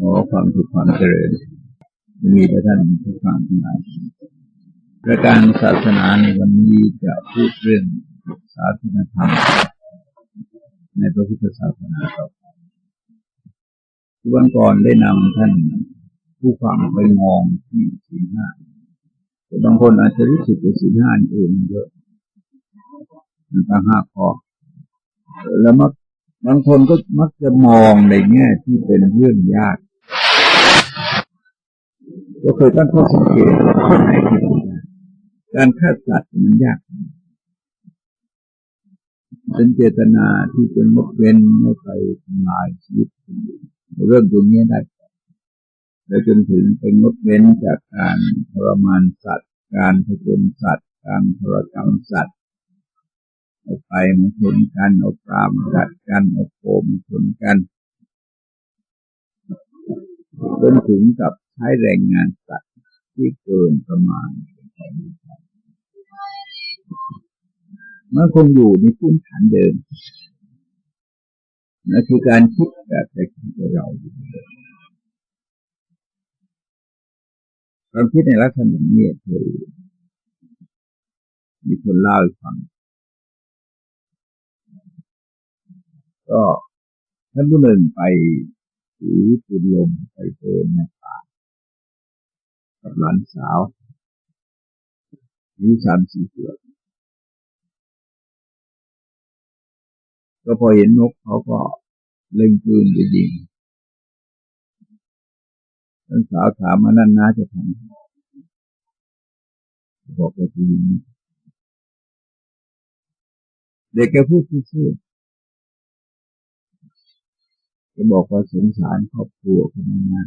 ขอความสุขความเจริญมีแต่ท่านผู้ฟังทั้งหลายประการศาสนาในวันนี้จะพูดเรื่องศาสนธรรมในพระพุทธศาสนาต่อไปวันก่อนได้นำท่านผู้ฟังไปมองที่สี่ห้าแต่บางคนอาจจะรู้สึกว่าสี่ห้าเองเยอะมันตั้งห้าข้อแล้วมักบางคนก็มักจะมองในแง่ที่เป็นเรื่องยาก ก็เคยตั้งข้อสังเกตข้อไหนที่การฆ่าสัตว์มันยาก เป็นเจตนาที่เป็นมดเว้นไม่ไปทำลายชีวิต เรื่องตรงนี้ได้แล้วจนถึงเป็นงดเว้นจากการทรมานสัตว์ การผจญสัตว์ การทรกรรมสัตว์เอาไปมาชนกันเอาปรามกัดกันเอาโคมชนกัน จนถึงกับใช้แรงงานสัตว์ที่เกินประมาณมันคงอยู่ในพื้นฐานเดิมนั่นคือการคิดแบบแต่คิดเราความคิดในลักษณะนี้คือมีคนเล่าให้ฟัง ก็ท่านผู้หนึ่งไป ถือปืนลมไปเดินในป่ากับหลานสาวอายุสามสี่ขวบก็พอเห็นนกเขาก็เล่งปืนไปยิงท่านสาวถามมานั่นน้าจะทำบอกว่าจะยิงเด็กแกพูดซื่อ จะบอกว่าสงสารครอบครัวคนนั้นนะ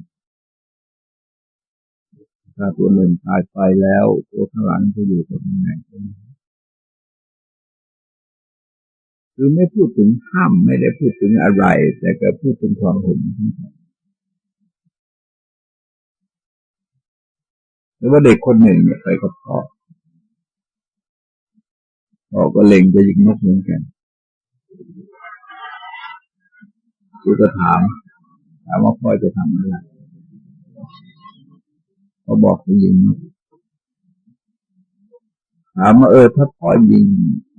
ถ้าตัวหนึ่งตายไปแล้ว ตัวข้างหลังจะอยู่ตรงไหนคือไม่พูดถึงห้ามไม่ได้พูดถึงอะไร แต่ก็พูดถึงความห่วงหรือว่าเด็กคนหนึ่งเนี่ยไปกับพ่อพ่อก็เล็งจะยิงนกเหมือนกัน กูก็ถามถามว่าพ่อจะทำอะไรเขาบอกจะยิงถามว่าเออถ้าพ่อยิง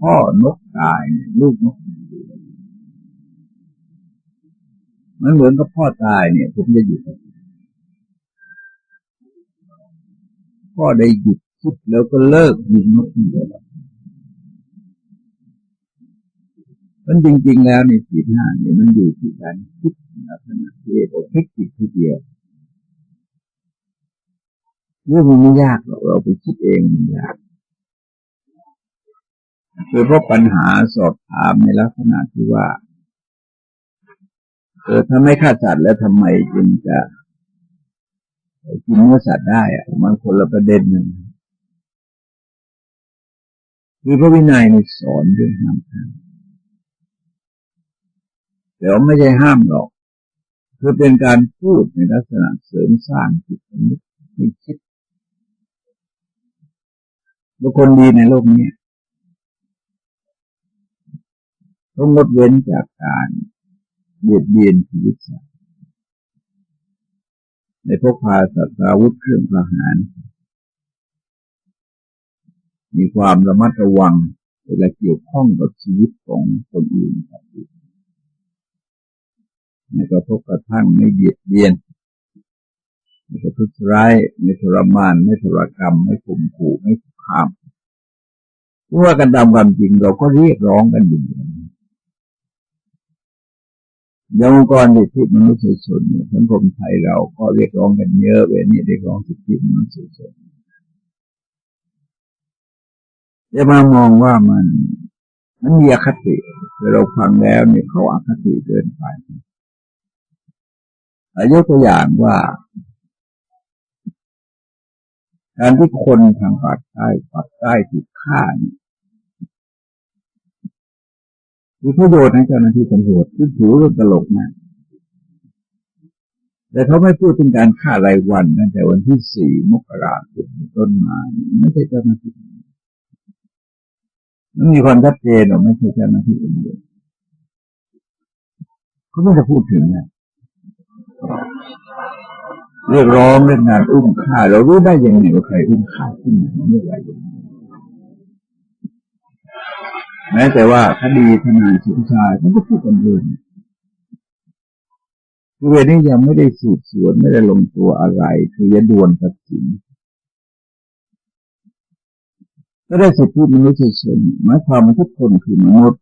พ่อนกตายลูกนกมันเหมือนกับพ่อตายเนี่ย ผมจะหยุดพ่อได้หยุดทุกแล้วก็เลิกยิงนกเลย มันจริง ๆ แล้วในสีห้าเนี่ยมันอยู่ที่การคิดลักษณะที่โอเทคนิคทีเดียวเรื่องมันไม่ยากหรอกเราไปคิดเองมันยากคือเพราะปัญหาสอบถามในลักษณะที่ว่าเออถ้าไม่ฆ่าสัตว์แล้วทำไมจึงจะกินเนื้อสัตว์ได้อะมันคนละประเด็นหนึ่งคือพระวินัยในสอนเรื่องห้ามฆ่า แต่ว่าไม่ใช่ห้ามหรอกคือเป็นการพูดในลักษณะเสริมสร้างจิตนิให้คิดบุคคลดีในโลกนี้ต้องงดเว้นจากการเบียดเบียนชีวิตสัตว์ในพกพาสัตว์อาวุธเครื่องประหาร มีความระมัดระวังเวลาเกี่ยวข้องกับชีวิตของคนอื่นครับ ไม่กระทบกระทั่งไม่เบียดเบียนไม่กระทุษร้ายไม่ทรมาน ไม่ทรกรรม ไม่ข่มขู่ไม่คุกคามเพราะว่ากันตามความจริงเราก็เรียกร้องกันอยู่อย่างองค์กรสิทธิมนุษยชนเนี่ยสังคมไทยเราก็เรียกร้องกันเยอะเวนี้เรียกร้องสิทธิมนุษยชนจะมามองว่ามันมันมีอคติเราฟังแล้วเนี่ยเขาอาคติเกินไป ยกตัวอย่างว่า การที่คนทางปากใต้ปากใต้ถูกฆ่านี่คือประโยชน์ในเจ้าหน้าที่ตำรวจที่ถือว่าตลกนะแต่เขาไม่พูดถึงการฆ่ารายวันตั้งแต่วันที่สี่มกราคมต้นมาไม่ใช่เจ้าหน้าที่มันมีความชัดเจนหรอไม่ใช่เจ้าหน้าที่ตำรวจเขาไม่จะพูดถึงนะ เรียกร้องเรื่องงานอุ้มฆ่า เรารู้ได้ยังไงว่าใครอุ้มฆ่าขึ้นมาเมื่อไหร่แม้แต่ว่าคดีทนายสุชายมันก็พูดกันเองคือเวนี้ยังไม่ได้สืบสวนไม่ได้ลงตัวอะไร คือจะด่วนตัดสินก็ได้สิทธิมนุษยชนหมายความว่าทุกคนคือมนุษย์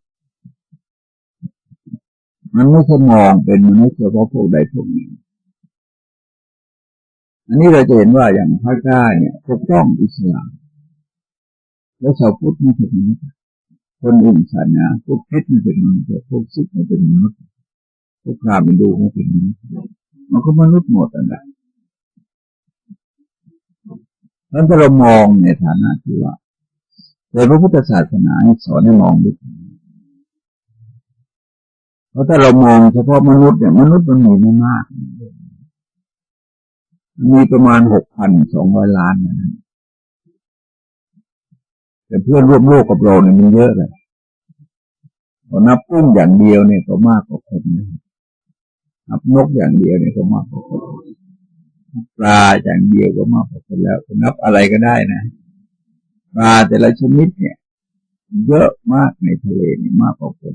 มันไม่ใช่มองเป็นมนุษย์เฉพาะพวกใดพวกหนึ่งอันนี้เราจะเห็นว่าอย่างภาคใต้เนี่ยปกต้องอิสลามแล้วชาวพุทธไม่เป็นมนุษย์คนอื่นศาสนาพวกเพชรไม่เป็นมนุษย์พวกซิกไม่เป็นมนุษย์พวกพราหมณ์ดูไม่เป็นมนุษย์มันก็มนุษย์หมดอันนั้นนั้นถ้าเรามองในฐานะที่ว่าแต่พระพุทธศาสนาสอนให้มองด้วย เพราะถ้าเรามองเฉพาะมนุษย์เนี่ยมนุษย์มันมีไม่มาก มีประมาณหกพันสองร้อยล้านนะแต่เพื่อนร่วมโลกกับเราเนี่ยมันเยอะเลยพอนับกุ้งอย่างเดียวเนี่ยก็มากกว่าคนนับนกอย่างเดียวเนี่ยก็มากกว่าคนปลาอย่างเดียวก็มากกว่าคนแล้วนับอะไรก็ได้นะปลาแต่ละชนิดเนี่ย เยอะมากในทะเลนี่มากกว่าคน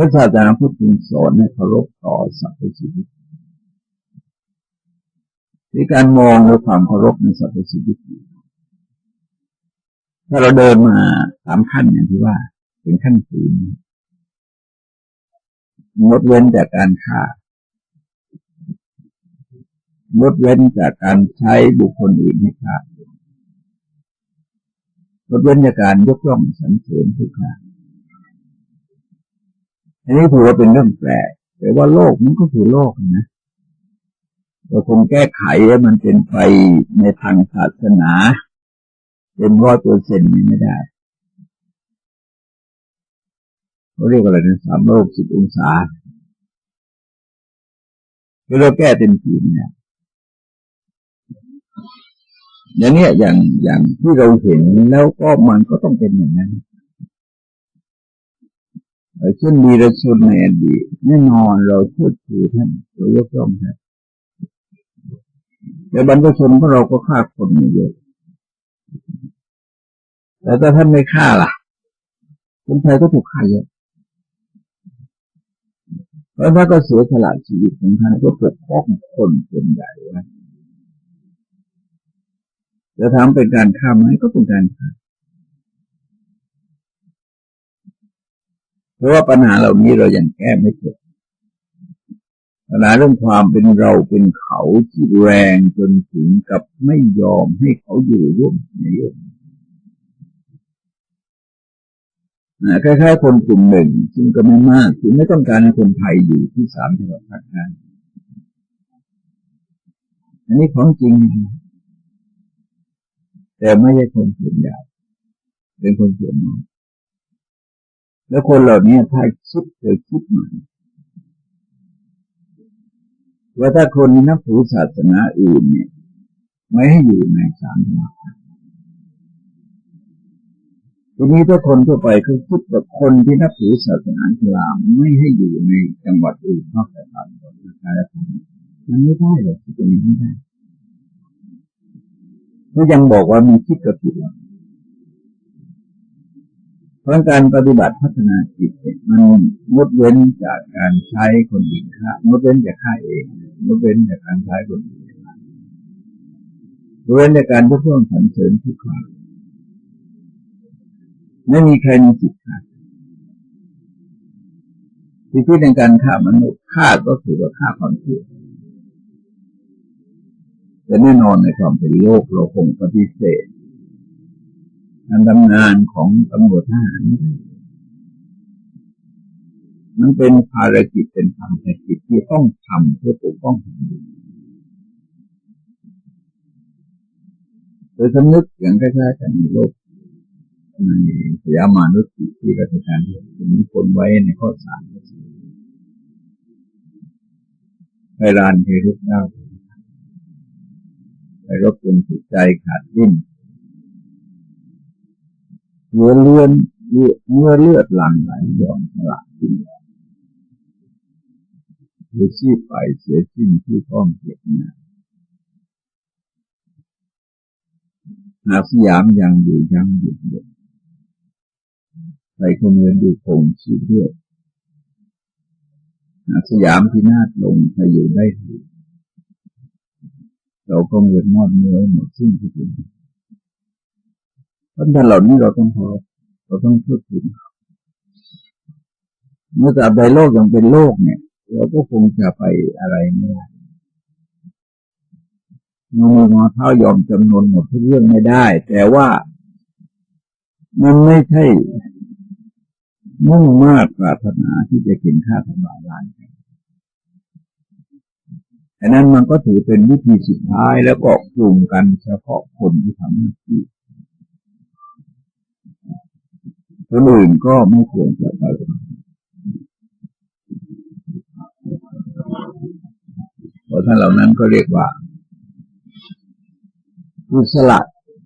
พระศาสนาพุทธสอนให้เคารพต่อสรรพชีวิตที่การมองด้วยความเคารพในสรรพชีวิตถ้าเราเดินมาสามขั้นอย่างที่ว่า เป็นขั้นศีลงดเว้นจากการฆ่างดเว้นจากการใช้บุคคลอื่นให้ฆ่างดเว้นจากการยกย่องสรรเสริญผู้ฆ่า อันนี้ถือว่าเป็นเรื่องแปลกแต่ว่าโลกมันก็คือโลกนะเราคงแก้ไขให้มันเป็นไปในทางศาสนาเต็มร้อยเปอร์เซ็นต์ไม่ได้เขาเรียกอะไรนะสามโลกสิบองศาคือเราแก้เต็มที่เนี่ยอย่างนี้อย่างอย่างที่เราเห็นแล้วก็มันก็ต้องเป็นอย่างนั้น เช่นมีระชนในอดีตแน่นอนเราพูดถือท่านเรายกย่องท่านแต่บรรพชนของเราก็ฆ่าคนเยอะแต่ถ้าท่านไม่ฆ่าล่ะคนไทยก็ถูกฆ่าเยอะเพราะท่านก็เสียสละชีวิตของท่านก็ปกป้องคนส่วนใหญ่ไว้จะทำเป็นการฆ่าไหมก็เป็นการฆ่า เพราะว่าปัญหาเหล่านี้เรายัางแก้ไม่จบปัญหาเรื่องความเป็นเราเป็นเขาที่แรงจนถึงกับไม่ยอมให้เขาอยู่ร่วมในโลกคล้ายๆคนกลุ่มหนึ่งซึ่งก็ไม่มากคือไม่ต้องการให้คนไทยอยู่ที่สามจังหวัดภาคใต้อันนี้ของจริง แต่ไม่ใช่คนส่วนใหญ่เป็นคนส่วนน้อย แล้วคนเหล่านี้ถ้าคิดเกิดคิดใหม่ว่าถ้าคนนับถือศาสนาอื่นเนี่ย ไม่ให้อยู่ในสามหวัดทีนี้ถ้าคนทั่วไปเขาคิดแบบคนที่นับถือศาสนาอิสลามไม่ให้อยู่ในจังหวัดอื่นนอกจากต่างจังหวัดมันไม่ได้หรอกที่จะไม่ได้เขายังบอกว่ามีคิดกับผิดหรอก พราะการปฏิบัติพัฒนาจิตมันงดเว้นจากการใช้คนอื่นฆ่างดเว้นจากฆ่าเองงดเว้นจากการใช้คนอื่นงดเว้นจากการทุกข์ทรสรรเสริญทุกข์ไม่มีใครมีจิตขาดที่ที่ในการฆ่ามนุษย์ฆ่าก็ถือว่าฆ่าความเชื่อแต่แน่นอนในความเป็นโลกเราคงปฏิเสธ การทำงานของตำรวจทหารมันเป็นภารกิจเป็นธรรกิจที่ต้องทำเพื่อปกป้องแผ่นดินโดยสำนึกอย่างใกล้ายๆกันในโลกในสยามานุสติที่รัชการที่มีคนไว้ในข้อสามไปรานเครุกเล่าไปรบกวนจิตใจขาดดิ้น เมื่อเลือนเมื่อเลือดหลั่งไหลย้อนสลักขึ้นคือชีพไปเสียสิ้นที่พ้องเกียรตินาอาสยามยังอยู่ยังอยู่เดียวใส่คงเงินดูคงชีเลือดอาสยามที่นาดลงไปอยู่ได้ถือเราก็เงินมอดเนื้อหมดสิ้นที่เป็น พราะฉะนั้นเหล่านี้เราต้องพอเราต้องพูดถึงเมื่อแต่ใดโลกยังเป็นโลกเนี่ย เราก็คงจะไปอะไรไม่ได้งอมืองอเท้ายอมจำนวนหมดทุกเรื่องไม่ได้ แต่ว่ามันไม่ใช่มุ่งมากปรารถนาที่จะกินข้าวทำลายล้างกันอันนั้นมันก็ถือเป็นวิธีสุดท้ายแล้วก็กลุ่มกันเฉพาะคนที่ทำหน้าที่ คนอื่นก็ไม่ควรจะไปเพราะท่านเหล่านั้นก็เรียกว่ากุศล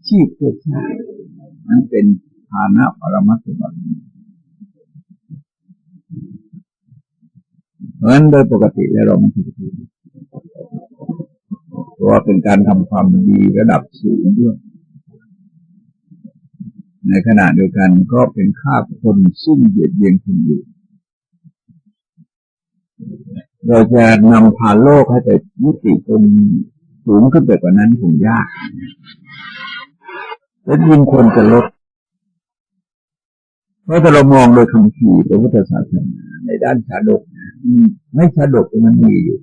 ชีพเพื่อชาตินั้นเป็นฐานะปรมัตถบัติเพราะฉะนั้นโดยปกติแล้วเราไม่ถือเพราะว่าเป็นการทำความดีระดับสูงด้วย ในขณะเดียวกันก็เป็นค่าคนซึ่งเบียดเบียนคนอื่นเราจะนำพาโลกให้ไปยุติตรงสูงขึ้นไปกว่านั้นคงยากและยิ่งควรจะลดเพราะถ้าเรามองโดยคำพีพระพุทธศาสนาในด้านชาดกไม่ชาดกมันมีอยู่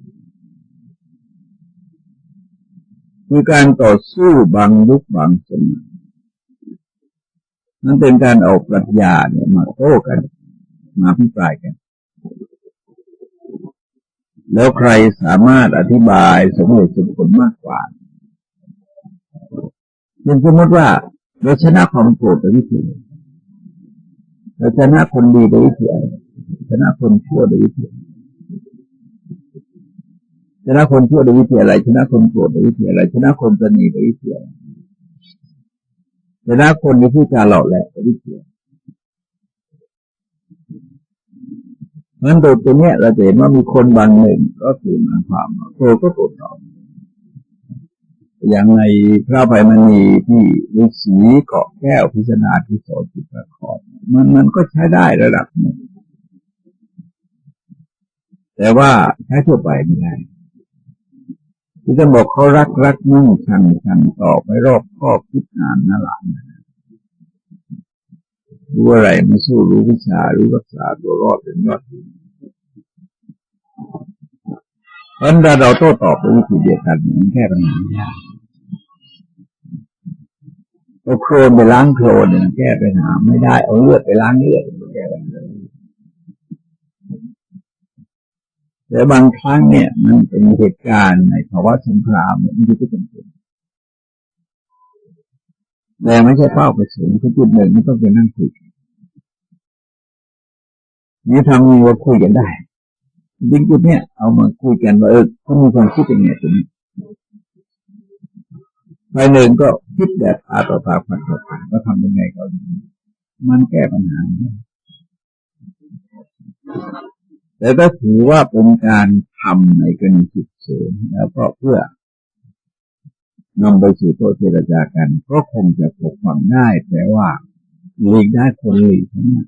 คือการต่อสู้บางยุคบางสมัย นั่นเป็นการเอาปรัชญาเนี่ยมาโต้กัน มาพิปรายกัน แล้วใครสามารถอธิบายสมเหตุสมผลมากกว่าเช่นสมมติว่าเราชนะความโกรธโดยวิธีเราชนะคนดีโดยวิธีชนะคนชั่วโดยวิธีชนะคนชั่วโดยวิธีอะไรชนะคนโกรธโดยวิธีอะไรชนะคนสนีโดยวิธีอะไร ชนะคนที่พูดจาหล่อแหละโดยวิธีเพราะฉะนั้นโดยตัวเนี้ยเราจะเห็นว่ามีคนบางหนึ่งก็คือมันความโกรธก็โกรธตอบอย่างในพระภัยมณีที่ฤาษีเกาะแก้วพิจารณาที่โสติประคอดมันมันก็ใช้ได้ระดับหนึ่งแต่ว่าใช้ทั่วไปไม่ได้ที่จะบอกเขารักรักมั่งชังชังต่อไปรอบครอบคิดอ่านน่าหลัง รู้อะไรไม่สู้รู้วิชา รู้รักษาตัวรอดเป็นยอดเพราะนั้นเราโต้ตอบด้วยวิธีเดียวกันมันแค่ปัญหาไม่ยากเอาโครนไปล้างโครนเนี่ยแก้ปัญหาไม่ได้ เอาเลือดไปล้างเลือดแก้ปัญหาแต่บางครั้งเนี่ย มันเป็นเหตุการณ์ในภาวะสงครามมันจะเป็นแต่ไม่ใช่เป้าประสงค์ทุกจุดหนึ่งไม่ต้องไปนั่งคุยนี่ ทำมีว่าคุยกันได้จริงจุดเนี้ยเอามาคุยกันว่าเออเขามีความคิดยังไงตรงนี้ใครหนึ่งก็คิดแบบอาต่อตาผ่านต่อผ่านว่าทำยังไงก็ดีมันแก้ปัญหาแต่ถ้าถือว่าเป็นการทำในกรณีฉุกเฉินแล้วก็เพื่อนำไปสู่โทษเจรจากัน ก็คงจะปกป้องได้แต่ว่าหลีกได้คนหลีกทั้งนั้น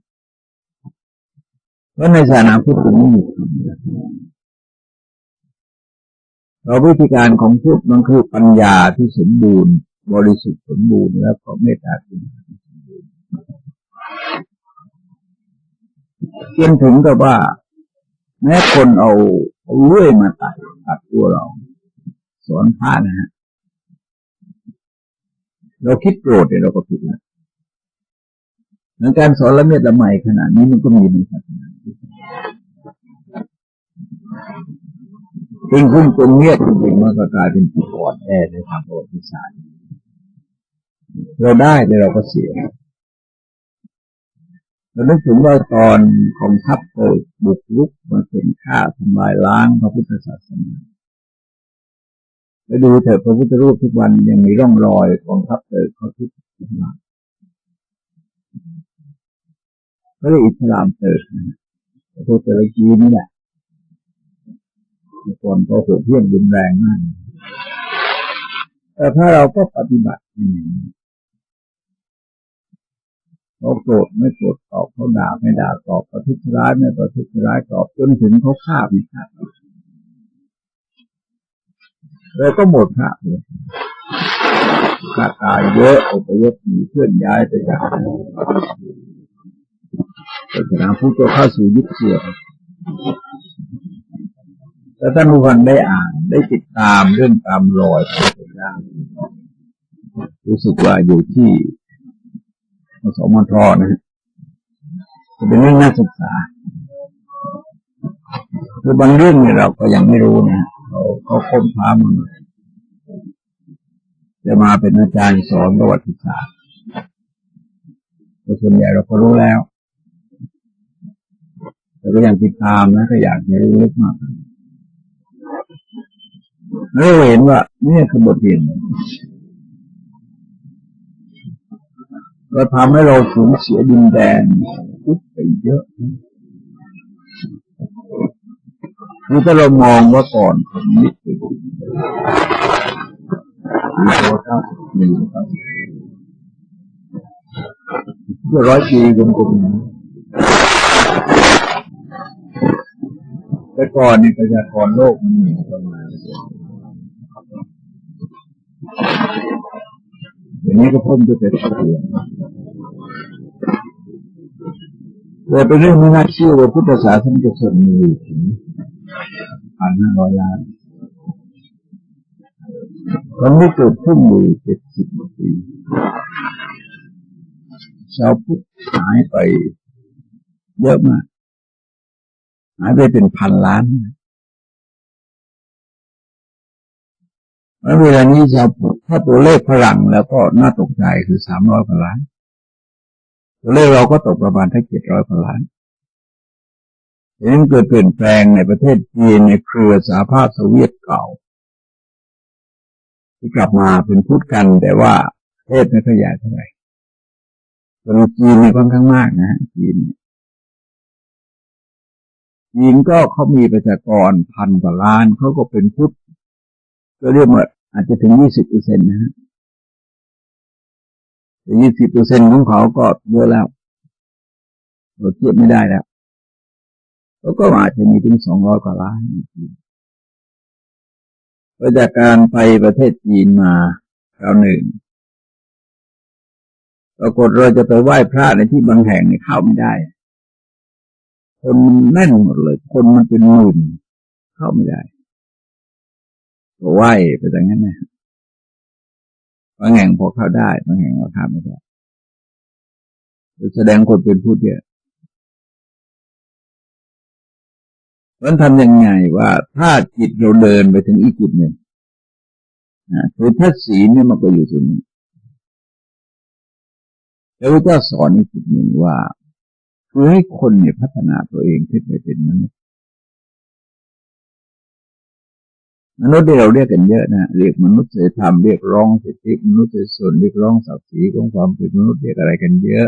เพราะในศาสนาพุทธไม่มีคำเราวิธีการของพุทธมันคือปัญญาที่สมบูรณ์ บริสุทธิ์สมบูรณ์แล้วก็เมตตาที่สมบูรณ์จนถึงกับว่า แม้คนเอาเอาเลื่อยมาตัดตัดตัวเรา สอนพระนะฮะเราคิดโกรธเนี่ยเราก็ผิดแล้วการสอนละเมียดละไมขนาดนี้มันก็มีในศาสนา จริงขึ้นตรงเงียบจริงมันก็กลายเป็นจุดอ่อนแอในทางประวัติศาสตร์เราได้แต่เราก็เสียเรานึกถึงว่าตอนของทัพเปิดบุกรุกมาเป็นฆ่าทำลายล้างพระพุทธศาสนาไปดูเถอะพระพุทธรูปทุกวันยังมีร่องรอยของทัพเปิดเขาทุกทำลายเขาเรียอิสลามเติร์นะ ตัวเตอร์กีนี่แหละทุกคนก็โหดเหี้ยมรุนแรงมาก แต่ถ้าเราก็ปฏิบัติอย่างนี้เขาโกรธไม่โกรธตอบเขาด่าไม่ด่าตอบประทุษร้ายไม่ประทุษร้ายตอบจนถึงเขาฆ่าไม่ฆ่าเราก็หมดพระเลยฆ่าตายเยอะอพยพหนีเคลื่อนย้ายไปจาก ศาสนาพุทธก็เข้าสู่ยุคเสื่อมแต่ท่านผู้ฟังได้อ่านได้ติดตามเรื่องตามรอยพระพุทธเจ้ารู้สึกว่าอยู่ที่มสมทนะจะเป็นเรื่องน่าศึกษาคือบางเรื่องเนี่ยเราก็ยังไม่รู้นะเขาเขาค้นคว้ามันจะมาเป็นอาจารย์สอนประวัติศาสตร์ส่วนใหญ่เราก็รู้แล้ว แต่ก็ยังติดตามนะก็อยากจะรู้ลึกมากแล้วเราเห็นว่านี่คือบทเรียนเราทำให้เราสูญเสียดินแดนพุทธไปเยอะคือถ้าเรามองว่าก่อนผมนิดเดียวมีตัวเก้ามีครับเพื่อร้อยปีกลมๆ แต่ก่อนนี่ประชากรโลกมีประมาณเดี๋ยวนี้ก็เพิ่มจะเป็นเท่าเดิมแต่เป็นเรื่องไม่น่าเชื่อว่าพุทธศาสนาจะสนมีถึงพันห้าร้อยล้านตอนนี้เกิดขึ้นอยู่เจ็ดสิบปีชาวพุทธหายไปเยอะมาก หายไปเป็นพันล้านแล้วเวลานี้ชาวถ้าตัวเลขพลังแล้วก็น่าตกใจคือสามร้อยพันล้าน ตัวเลขเราก็ตกประมาณทั้งเจ็ดร้อยพันล้านเห็นเกิดเปลี่ยนแปลงในประเทศจีนในเครือสหภาพโซเวียตเก่า ที่กลับมาเป็นพุทธกันแต่ว่าประเทศไม่ขยายเท่าไหร่คนจีนนี่ค่อนข้างมากนะจีน จีนก็เขามีประชากรพันกว่าล้านเขาก็เป็นพุทธก็เรียกว่าอาจจะถึงยี่สิบเปอร์เซ็นต์นะฮะแต่ยี่สิบเปอร์เซ็นของเขาก็เยอะแล้วเราเทียบไม่ได้แล้วแล้วก็อาจจะมีถึงสองร้อยกว่าล้านจีนจากการไปประเทศจีนมาคราวหนึ่งปรากฏเราจะไปไหว้พระในที่บางแห่งในเข้าไม่ได้ คนมันแน่นหมดเลย คนมันเป็นหมื่นเข้าไม่ได้ก็ไหวไปแต่งั้นนะบางแห่งพอเข้าได้บางแห่งก็เข้าไม่ได้แสดงคนเป็นผู้เดียวมันทำยังไงว่าถ้าจิตเราเดินไปถึงอีกจุดหนึ่งนะคือถ้าศีลเนี่ยมันก็อยู่ตรงนี้แล้วพระเจ้าสอนอีกจุดหนึ่งว่า คือให้คนเนี่ยพัฒนาตัวเองขึ้นไปเป็นมนุษย์มนุษย์ที่เราเรียกกันเยอะนะเรียกมนุษย์เสธรรมเรียกร้องสิทธิมนุษย์ส่วนเรียกร้องศักดิ์ศรีของความเป็นมนุษย์เรียกอะไรกันเยอะ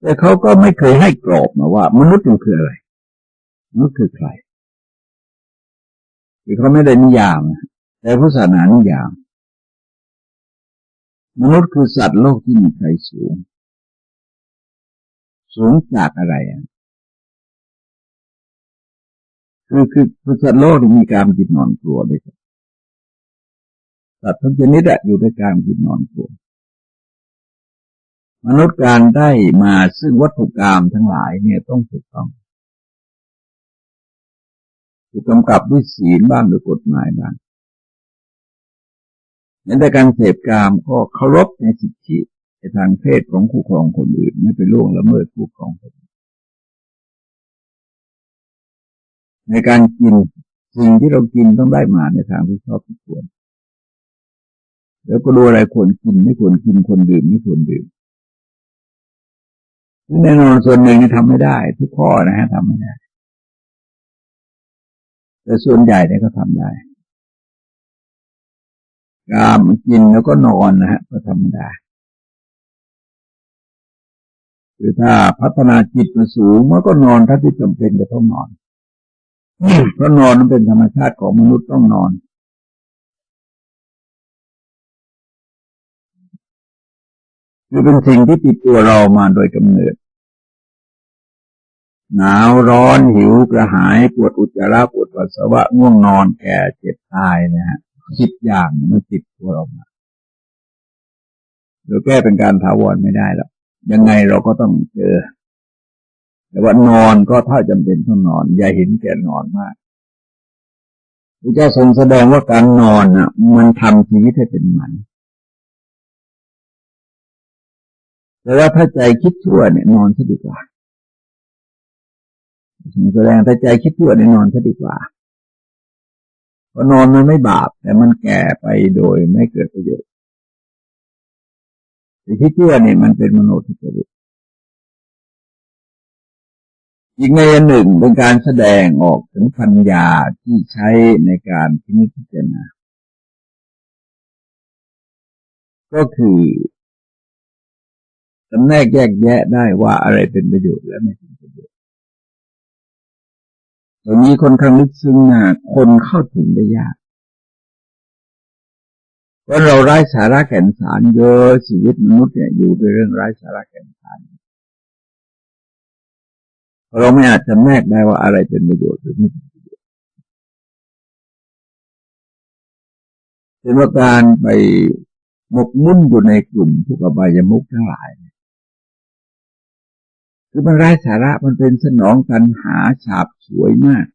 แต่เขาก็ไม่เคยให้กรอบมาว่า มนุษย์มันคืออะไรมนุษย์คือใครคือเขาไม่ได้นิยามแต่พุทธศาสนานิยาม มนุษย์คือสัตว์โลกที่มีใจสูง สูงจากอะไรอะคือคือสัตว์โลกมีการกินนอนกลัวด้วยกันสัตว์ทุกชนิดอะอยู่ด้วยการกินนอนกลัว มนุษย์การได้มาซึ่งวัตถุกรรมทั้งหลายเนี่ยต้องถูกต้องถูกกำกับด้วยศีลบ้างด้วยกฎหมายบ้างในแต่การเสพกามก็เคารพในสิทธิ ทางเพศของคู่ครองคนอื่น ไม่ไปล่วงละเมิดคู่ครองคนในการกินสิ่งที่เรากินต้องได้มาในทางที่ชอบที่ควร แล้วก็ดูอะไรควรกินไม่ควรกินควรดื่มไม่ควรดื่มแน่นอนส่วนหนึ่งทำไม่ได้ ทุกข้อนะฮะทำไม่ได้ แต่ส่วนใหญ่เนี่ยก็ทำได้กามกินแล้วก็นอนนะฮะก็ธรรมดา คือถ้าพัฒนาจิตมาสูงมันก็นอนถ้าที่จำเป็นจะต้องนอนเพราะนอนนั้นเป็นธรรมชาติของมนุษย์ต้องนอน คือเป็นสิ่งที่ติดตัวเรามาโดยกำเนิด หนาวร้อนหิวกระหายปวดอุจจาระปวดปัสสาวะง่วงนอนแก่เจ็บตายนะฮะคิดอย่างมันติดตัวเรามาเราแก้เป็นการถาวรไม่ได้หรอก ยังไงเราก็ต้องเจอ แต่ว่านอนก็ถ้าจำเป็นต้องนอน อย่าเห็นแก่นอนมากพระเจ้าทรงแสดงว่าการนอนอะ มันทำชีวิตให้เป็นหมันแต่ว่าถ้าใจคิดชั่วเนี่ยนอนซะดีกว่าทรงแสดงถ้าใจคิดชั่วเนี่ยนอนซะดีกว่าเพราะนอนมันไม่บาป แต่มันแก่ไปโดยไม่เกิดประโยชน์ แต่คิดชั่วเนี่ยมันเป็นมโนทิฏฐิอีกในอันหนึ่งเป็นการแสดงออกถึงปัญญาที่ใช้ในการพิจารณา ก็คือจำแนกแยกแยะได้ว่าอะไรเป็นประโยชน์และไม่เป็นประโยชน์ตรงนี้คนข้างลึกซึ้งนะคนเข้าถึงได้ยาก เพราะเราไร้สาระแก่นสารเยอะชีวิตมนุษย์เนี่ยอยู่ด้วยเรื่องไร้สาระแก่นสารเราไม่อาจจะแนกได้ว่าอะไรเป็นประโยชน์หรือไม่เป็นประโยชน์เป็นว่าการไปหมกมุ่นอยู่ในกลุ่มพวกอบายมุกทั้งหลาย คือมันไร้สาระมันเป็นสนองตันหาฉาบสวยมาก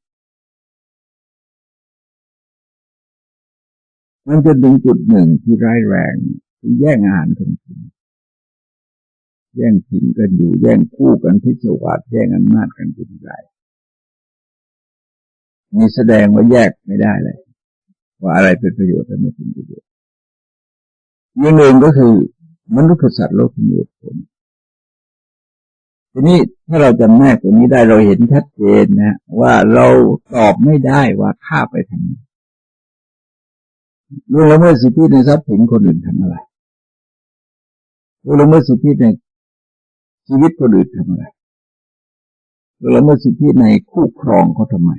มันจะดึงจุดหนึ่งที่ร้ายแรงที่แย่งอาหารของคุณแย่งถิ่นกันอยู่แย่งคู่กันพิศวาสแย่งอำนาจกันเป็นไรมีแสดงว่าแยกไม่ได้เลย ว่าอะไรเป็นประโยชน์และไรไม่เป็นประโยชน์อย่างหนึ่งก็คือมนุษย์สัตว์โลกมีผลทีนี้ถ้าเราจำแนกตรงนี้ได้เราเห็นชัดเจนนะว่าเราตอบไม่ได้ว่าข้าไปทำไม รู้ล้วเมื่อสิทธิในทรัพย์สินคนอื่นทำอะไรรู้ล้วเมื่อสิทธิในชีวิตคนอื่นทำอะไรรู้ล้วเมื่อสิทธิในคู่ครองเขาทำไม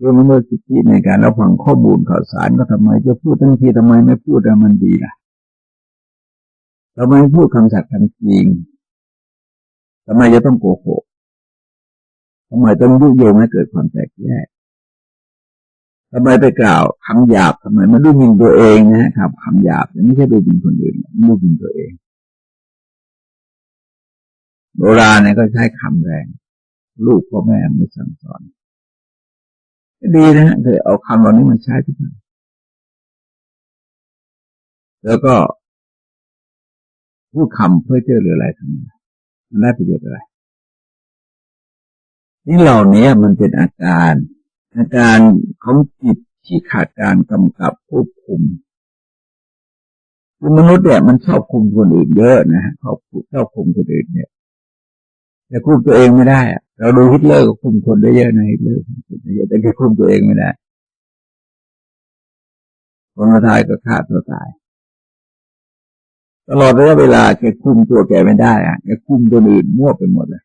รู้ล้วเมื่อสิทธิในการรับฟังข้อมูลข่าวสารก็ทำไม จะพูดทั้งทีทำไมไม่พูดแต่มันดีล่ะทำไมพูดคำสัตย์คำจริงทำไมจะต้องโกหกทำไมต้องยุโยงให้เกิดความแตกแยก ทำไมไปกล่าวคำหยาบทำไมมันดูหมิ่นตัวเองนะครับคำหยาบไม่ใช่ดูหมิ่นคนอื่นดูหมิ่นตัวเอง โบราณเนี่ยก็ใช้คำแรง ลูกพ่อแม่ไม่สั่งสอนดีนะเคยเอาคำเหล่านี้มาใช้ทุกท่านแล้วก็พูดคำเพื่อเจอหรืออะไรทำไมมันได้ประโยชน์อะไรนี่เหล่านี้มันเป็นอาการ อาการของจิตที่ขาดการกำกับควบคุมคือมนุษย์เนี่ยมันชอบคุมคนอื่นเยอะนะชอบชอบคุมคนอื่นเนี่ยแต่คุมตัวเองไม่ได้เราดูฮิตเลอร์ก็คุมคนได้เยอะนะฮิตเลอร์คุมคนเยอะแต่แค่คุมตัวเองไม่ได้คนมาทายก็ฆ่าตัวตาย ตลอดระยะเวลาแกคุมตัวแกไม่ได้อะแกคุมตัวอื่นมั่วไปหมดเลย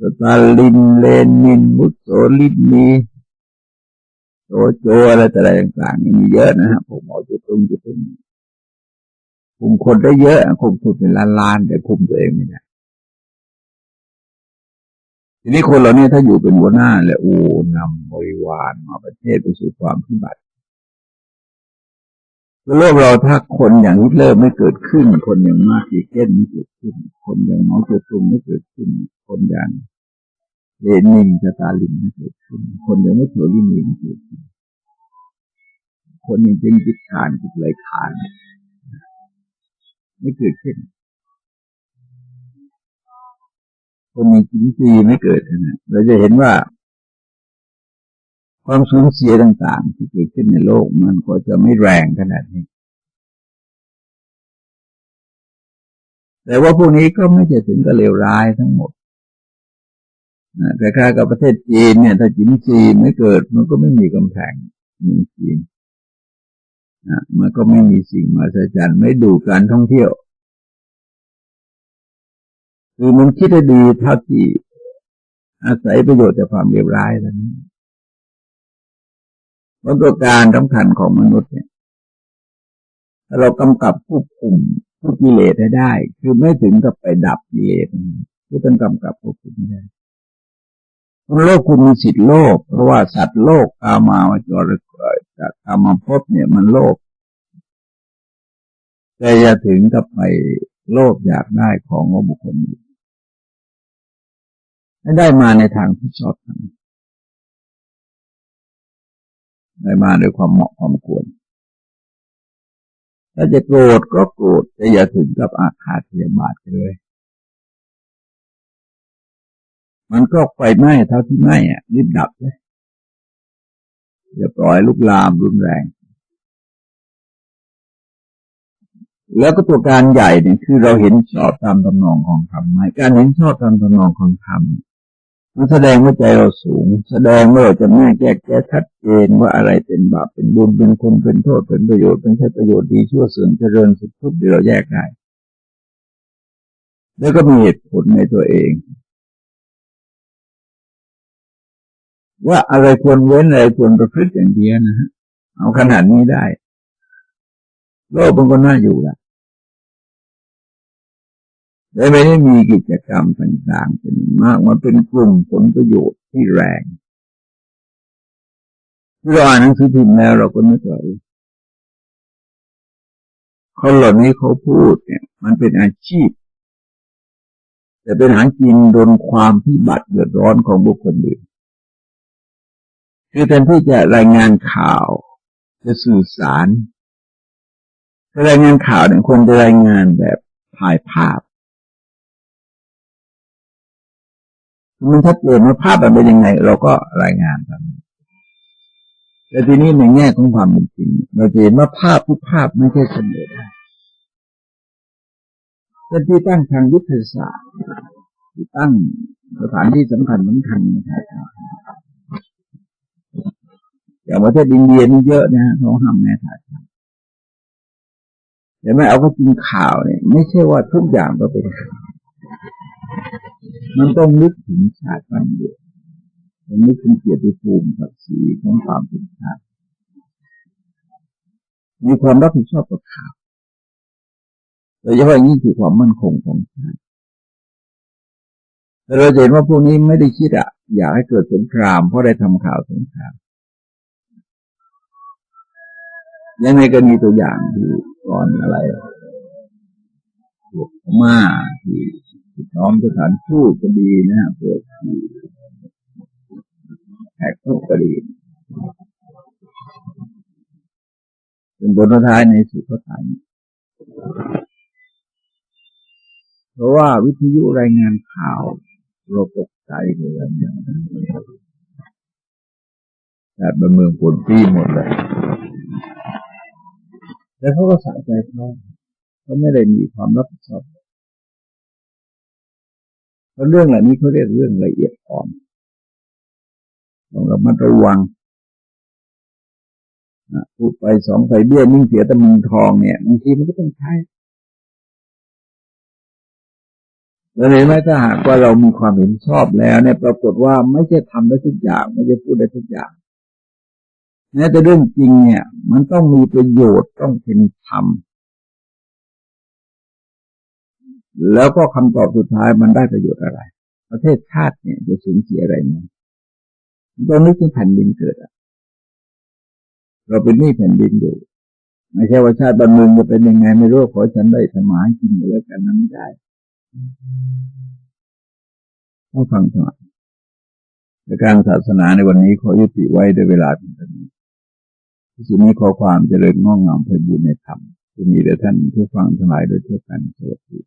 สตาลินเลนิน มุสโซลินีโจโจอะไรแต่อะไรต่างๆมีเยอะนะฮะผมเอาจุดตรงจุดตรงคุมคนได้เยอะคุมคนเป็นล้านๆแต่คุมตัวเองไม่ได้ทีนี้คนเหล่านี้ถ้าอยู่เป็นหัวหน้า และโอ้นำบริวารมาประเทศไปสู่ความพิบัติ โลกเราถ้าคนอย่างฮิตเลอร์ไม่เกิดขึ้น คนอย่างมาร์กิเกนไม่เกิดขึ้น คนอย่างมอเตอร์ตุงไม่เกิดขึ้น คนอย่างเลนินสตาลินไม่เกิดขึ้น คนอย่างมุสโสลินีไม่เกิดขึ้น คนอย่างเจงกิสขานกิสไลขานไม่เกิดขึ้น คนอย่างจินซีไม่เกิดนะเราจะเห็นว่า ความสูญเสียต่างๆ ที่เกิดขึ้นในโลกมันก็จะไม่แรงขนาดนี้ แต่ว่าพวกนี้ก็ไม่จะถึงกับเลวร้ายทั้งหมดแต่ค่ากับประเทศจีนเนี่ย ถ้าจีนจีนไม่เกิด มันก็ไม่มีกำแพงมีจีนนะมันก็ไม่มีสิ่งมาสจันไม่ดูการท่องเที่ยวคือมันคิดได้ดีเท่าที่อาศัยประโยชน์จากความเรียบร้อยแล้วนี้ วัตการสำคัญของมนุษย์เนี่ยถ้าเรากำกับควบคุมผู้กิเลสให้ได้ คือไม่ถึงกับไปดับกิเลสผู้ต้องกำกับควบคุมไม่ได้โลกคุณมีสิทธิโลกเพราะว่าสัตว์โลกกามาวจรจากกามาพบเนี่ยมันโลกแต่อย่าถึงกับไปโลภอยากได้ของของบุคคลอื่นให้ได้มาในทางที่ชอบทำ ได้มาด้วยความเหมาะความควร ถ้าจะโกรธก็โกรธแต่อย่าถึงกับอาฆาตพยาบาทเลย มันก็ไฟไหม้เท่าที่ไหม้อะรีบดับเลยอย่าปล่อยลุกลามรุนแรง แล้วก็ตัวการใหญ่เนี่ยคือเราเห็นชอบตามตำนองของธรรมไหมการเห็นชอบตามตำนองของธรรม มันแสดงว่าใจเราสูง แสดงว่าเราจะแน่แยกแยะชัดเจนว่าอะไรเป็นบาปเป็นบุญเป็นคุณเป็นโทษเป็นประโยชน์เป็นแค่ประโยชน์ดีชั่วเสื่อมเจริญสุขทุกข์เดี๋ยวเราแยกได้ แล้วก็มีเหตุผลในตัวเอง ว่าอะไรควรเว้นอะไรควรประพฤติอย่างเดียวนะฮะเอาขนาดนี้ได้ โลกมันก็น่าอยู่ละ และไม่ได้มีกิจกรรมต่างๆเป็นมากมันเป็นกลุ่มผลประโยชน์ที่แรงที่เราอ่านหนังสือพิมพ์แล้วเราก็นึกว่าคนเหล่านี้เขาพูดเนี่ย มันเป็นอาชีพ แต่เป็นหากินโดนความพิบัติเดือดร้อนของบุคคลอื่นคือแทนที่จะรายงานข่าว จะสื่อสารรายงานข่าวเนี่ยควรจะรายงานแบบถ่ายภาพ มันชัดเจนว่าภาพมันเป็นยังไง เราก็รายงานกันแต่ทีนี้ในแง่ของความเป็นจริงเราเห็นว่าภาพทุกภาพไม่ใช่เสมอได้เป็นที่ตั้งทางยุทธศาสตร์ที่ตั้งสถานที่สำคัญสำคัญนะครับอย่างประเทศอินเดียนี่เยอะนะเขาห้ามแม่ถ่ายแต่ไม่เอาก็จริงข่าวเนี่ย ไม่ใช่ว่าทุกอย่างก็เป็นข่าว มันต้องนึกถึงชาติบ้านเมืองมันนึกถึงเกียรติภูมิศักดิ์ศรีของความเป็นชาติมีความรับผิดชอบต่อข่าวโดยเฉพาะยิ่งคือความมั่นคงของชาติแต่เราเห็นว่าพวกนี้ไม่ได้คิดอะอยากให้เกิดสงครามเพราะได้ทำข่าวสงครามยังไงก็มีตัวอย่างที่ก่อนอะไรพวกมาที่ น้อมสถานทูตก็ดีนะฮะพวกที่แขกทุกก็ดีเป็นบทท้ายในสุขฐานเพราะว่าวิทยุรายงานข่าวเราตกใจเลยอย่างนั้นแต่บนเมืองปนปี้หมดเลย แล้วเขาก็สะใจเขาเขาไม่ได้มีความรับผิดชอบ เรื่องเหล่านี้เขาเรียกเรื่องละเอียดอ่อนต้องระมัดระวังพูดไปสองไปเบี้ยนิ่งเสียตะมึงทองเนี่ยบางทีมันก็ต้องใช้แล้วเห็นไหมถ้าหากว่าเรามีความเห็นชอบแล้ว เนี่ยปรากฏว่าไม่ใช่ทำได้ทุกอย่าง ไม่ใช่พูดได้ทุกอย่างแม้แต่เรื่องจริงเนี่ย มันต้องมีประโยชน์ต้องเป็นธรรม แล้วก็คำตอบสุดท้ายมันได้ประโยชน์อะไร ประเทศชาติเนี่ยจะสูญเสียอะไรเนี่ยตอนนี้คือแผ่นดินเกิดอะเราเป็นหนี้แผ่นดินอยู่ไม่ใช่ว่าชาติบ้านเมืองจะเป็นยังไงไม่รู้ขอฉันได้สมานกินอะไรกันนั้นไม่ได้ต้องฟังสมาในการศาสนาในวันนี้ขอยุติไว้ด้วยเวลาเพียงเท่านี้ที่สุดนี้ขอความเจริญงอกงามไปบุญในธรรมจะมีแด่ท่านผู้ฟังทั้งหลายโดยทั่วกันสวัสดี